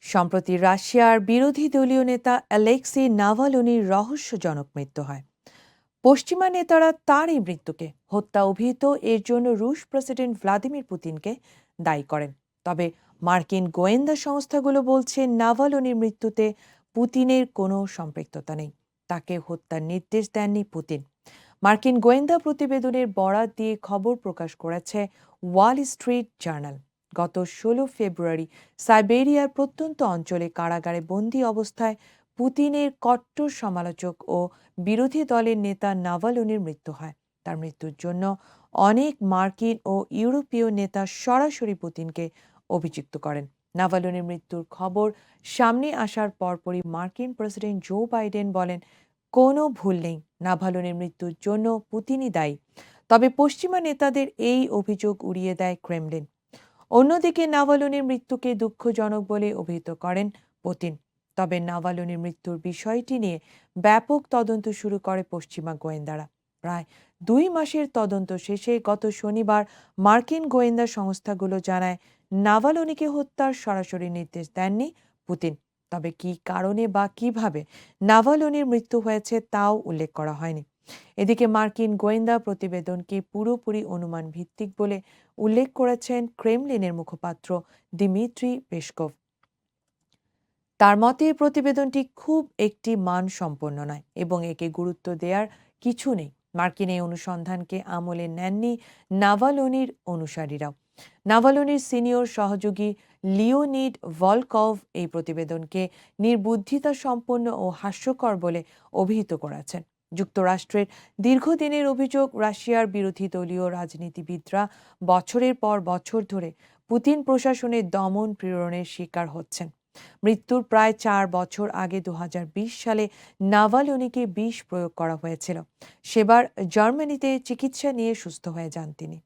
সম্প্রতি রাশিয়ার বিরোধী দলীয় নেতা অ্যালেক্সি নাভালনির রহস্যজনক মৃত্যু হয়। পশ্চিমা নেতারা তার এই মৃত্যুকে হত্যা অভিহিত, এর জন্য রুশ প্রেসিডেন্ট ভ্লাদিমির পুতিনকে দায়ী করেন। তবে মার্কিন গোয়েন্দা সংস্থাগুলো বলছে, নাভালনির মৃত্যুতে পুতিনের কোনো সম্পৃক্ততা নেই। তাকে হত্যার নির্দেশ দেননি পুতিন। মার্কিন গোয়েন্দা প্রতিবেদনের বরাত দিয়ে খবর প্রকাশ করেছে ওয়াল স্ট্রিট জার্নাল। গত ষোলো ফেব্রুয়ারি সাইবেরিয়ার প্রত্যন্ত অঞ্চলে কারাগারে বন্দী অবস্থায় পুতিনের কট্টর সমালোচক ও বিরোধী দলের নেতা নাভালনির মৃত্যু হয়। তার মৃত্যুর জন্য অনেক মার্কিন ও ইউরোপীয় নেতা সরাসরি পুতিনকে অভিযুক্ত করেন। নাভালনির মৃত্যুর খবর সামনে আসার পরপরই মার্কিন প্রেসিডেন্ট জো বাইডেন বলেন, কোনো ভুল নেই, নাভালনির মৃত্যুর জন্য পুতিনই দায়ী। তবে পশ্চিমা নেতাদের এই অভিযোগ উড়িয়ে দেয় ক্রেমলিন। অন্যদিকে নাভালনির মৃত্যুকে দুঃখজনক বলে অভিহিত করেন পুতিন। তবে নাভালনির মৃত্যুর বিষয়টি নিয়ে ব্যাপক তদন্ত শুরু করে পশ্চিমা গোয়েন্দারা। প্রায় দুই মাসের তদন্ত শেষে গত শনিবার মার্কিন গোয়েন্দা সংস্থাগুলো জানায়, নাভালনিকে হত্যার সরাসরি নির্দেশ দেননি পুতিন। তবে কী কারণে বা কীভাবে নাভালনির মৃত্যু হয়েছে তাও উল্লেখ করা হয়নি। এদিকে মার্কিন গোয়েন্দা প্রতিবেদনকে পুরোপুরি অনুমান ভিত্তিক বলে উল্লেখ করেছেন ক্রেমলিনের মুখপাত্র দিমিত্রি পেসকভ তার মতে, প্রতিবেদনটি খুব একটি মানসম্পন্ন নয় এবং একে গুরুত্ব দেওয়ার কিছু নেই। মার্কিন এই অনুসন্ধানকে আমলে নেননি নাভালনির অনুসারীরাও। নাভালনির সিনিয়র সহযোগী লিওনিড ভলকভ এই প্রতিবেদনকে নির্বুদ্ধিতা সম্পন্ন ও হাস্যকর বলে অভিহিত করেছেন। যুক্তরাষ্ট্রের দীর্ঘদিনের অভিযোগ, রাশিয়ার বিরোধী দলীয় রাজনীতিবিদরা বছরের পর বছর ধরে পুতিন প্রশাসনের দমন প্রেরণের শিকার হচ্ছেন। মৃত্যুর প্রায় চার বছর আগে দু হাজার বিশ সালে নাভালনিকে বিষ প্রয়োগ করা হয়েছিল। সেবার জার্মানিতে চিকিৎসা নিয়ে সুস্থ হয়ে যান তিনি।